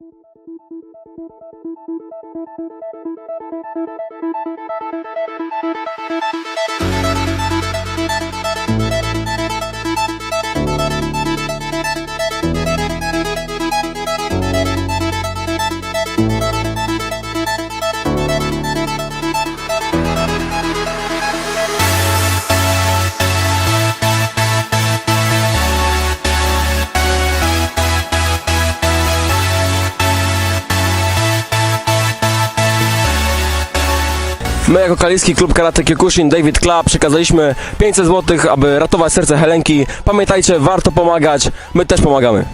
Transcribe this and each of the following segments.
Thank you. My jako kaliski klub Karate Kyokushin David Club przekazaliśmy 500 zł, aby ratować serce Helenki. Pamiętajcie, warto pomagać, my też pomagamy.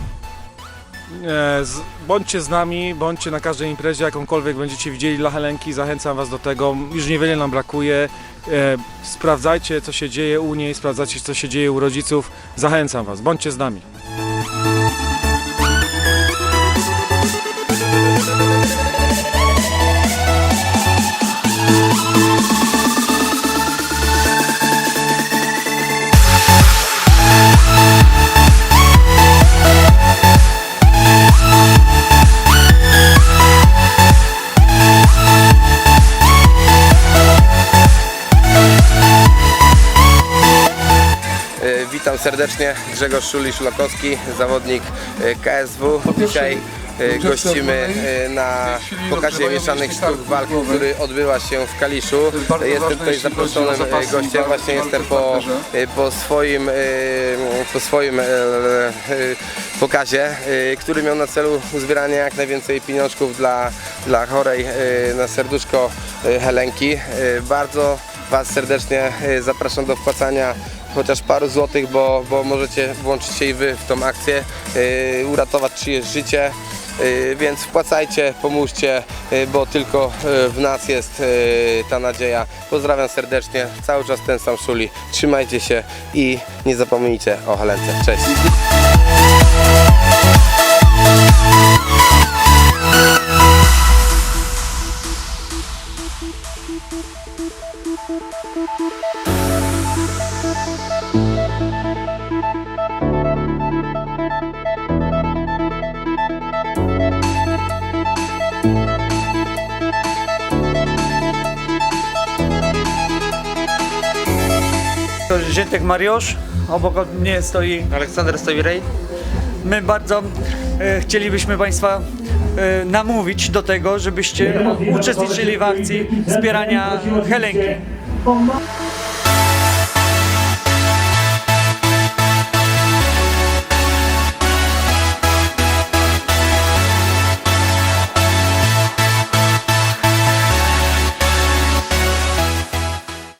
Bądźcie z nami, bądźcie na każdej imprezie, jakąkolwiek będziecie widzieli dla Helenki, zachęcam Was do tego. Już niewiele nam brakuje. E, Sprawdzajcie, co się dzieje u niej, sprawdzajcie, co się dzieje u rodziców. Zachęcam Was, bądźcie z nami. Witam serdecznie, Grzegorz Szuli-Szulakowski, zawodnik e, KSW. Dzisiaj e, gościmy e, na pokazie mieszanych sztuk walk, który odbywa się w Kaliszu. Jestem tutaj zaproszonym gościem, właśnie jestem po, po swoim, po swoim pokazie, który miał na celu uzbieranie jak najwięcej pieniążków dla, dla chorej na serduszko Helenki. Bardzo Was serdecznie zapraszam do wpłacania chociaż paru złotych, bo, bo możecie włączyć się i Wy w tą akcję, yy, uratować czyjeś życie. Yy, więc wpłacajcie, pomóżcie, yy, bo tylko yy, w nas jest yy, ta nadzieja. Pozdrawiam serdecznie, cały czas ten sam Szuli. Trzymajcie się i nie zapomnijcie o Helence. Cześć! Ziętek Mariusz, obok mnie stoi Aleksander Stowirej. My bardzo e, chcielibyśmy Państwa e, namówić do tego, żebyście uczestniczyli w akcji wspierania Helenki.